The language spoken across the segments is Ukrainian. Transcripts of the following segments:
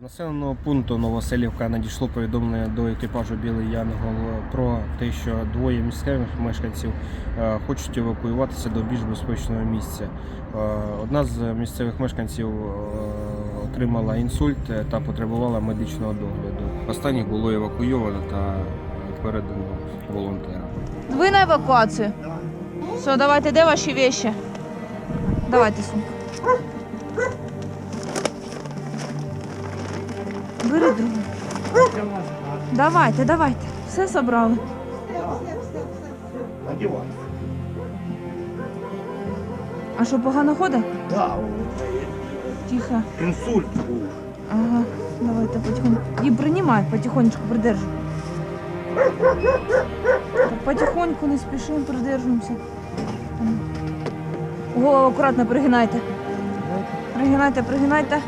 З населеного пункту Новоселівка надійшло повідомлення до екіпажу Білий Янгол про те, що двоє місцевих мешканців е, хочуть евакуюватися до більш безпечного місця. Е, Одна з місцевих мешканців е, отримала інсульт та потребувала медичного догляду. Останніх було евакуйовано та передано волонтерам. Ви на евакуацію? Все, давайте, де ваші вещи? Давайте сумку. Давайте, давайте. Все собрали. А що, погано ходить? Да, Тихо. інсульт був. Ага, давайте потихоньку. І приймай, потихонечку придержуй. Так, потихоньку не спішимо, придержуємося. М. Голову акуратно пригинайте. Пригинайте, пригинайте.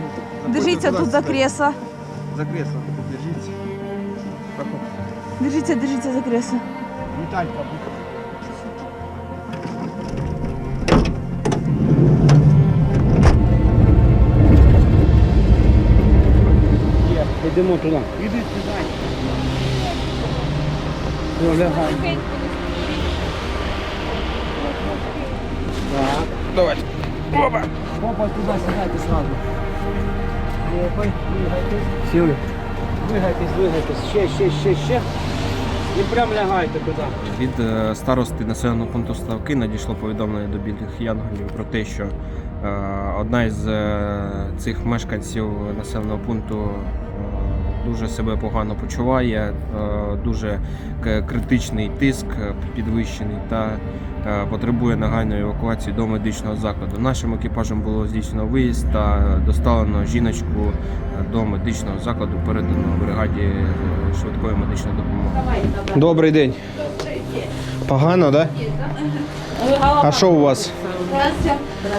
Держіться тут за кресло. За кресло. Держіться, держіться за кресло. Віталька. Йдемо туди. Іди. Все, лягай. Так. Давайте. Опа! Опа, туди сідайте сразу. Опа, двигайтесь. Сіли. Двигайтесь, двигайтесь. Ще, ще, ще, ще. І прям лягайте туди. Від е, старости населеного пункту Ставки надійшло повідомлення до білих янголів про те, що е, одна із е, цих мешканців населеного пункту е, дуже себе погано почуває, е, дуже критичний тиск е, підвищений та е, потребує негайної евакуації до медичного закладу. Нашим екіпажем було здійснено виїзд та доставлено жіночку до медичного закладу, передано бригаді швидкої медичної допомоги. Добрий день. Погано, да? А що у вас?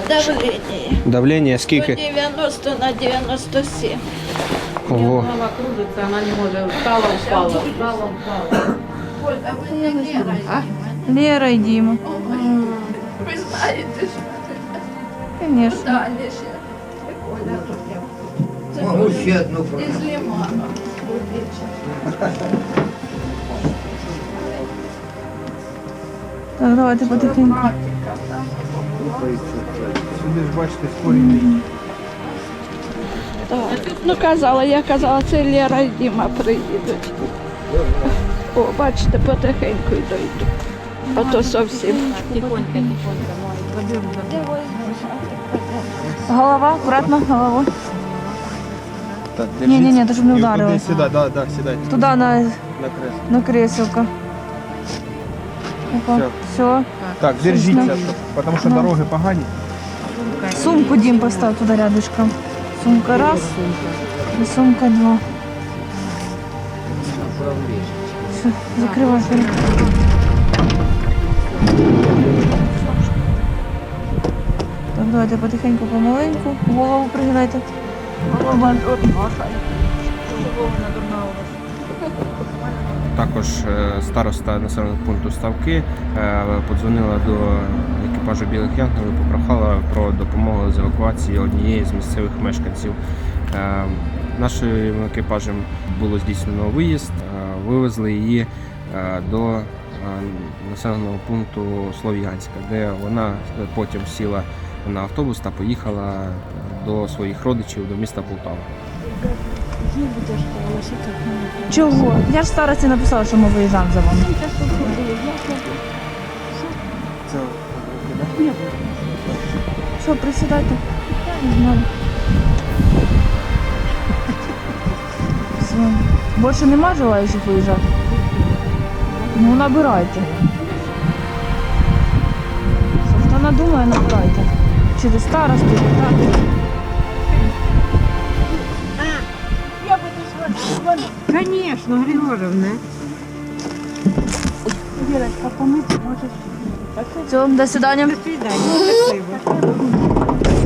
Давление. Давлення скільки? 90 на 97. Ого. Голова кружится, она не может. Встала, упала. Встала, упала. Ой, давление Лера. Лера і Діма. Вы знаете, что Звісно. да, не ще. Оля тут я. Могу ще одну Із Лимана. Так, давайте потихеньку. Сюди ж бачите, скорі. Ну, казала, я казала, це Лера і Діма приїдуть. О, бачите, потихеньку йдуть. А то зовсім. Голова, акуратно, головою. Так, Ні, ні, ні, то щоб не вдарилось. Сюди, да, да, сідайте. Туди на, На кресло. на креселко. Опа. Всё. Все. Так, держіться, щоб- тому що Ну. дороги погані. Сумку Дім постав туди рядышком. Сумка раз. І сумка два. Все, закривай. Так, давайте потихеньку, помаленьку. Голову пригинайте. Також е, староста населеного пункту Ставки е, подзвонила до екіпажу білих янголів, попрохала про допомогу з евакуації однієї з місцевих мешканців. Е, Нашим екіпажем було здійснено виїзд, е, вивезли її е, до населеного пункту Слов'янська, де вона потім сіла на автобус та поїхала до своїх родичів до міста Полтава. Чого? Я ж старості написала, що ми виїжджаємо за вами. Що, присідайте? Не знаю. Все. Більше нема желаючих виїжджати? Ну, набирайте. Хто надумає, набирайте. Через старості, так. Конечно, Григорьевна. Все, до свидання. До. Спасибо.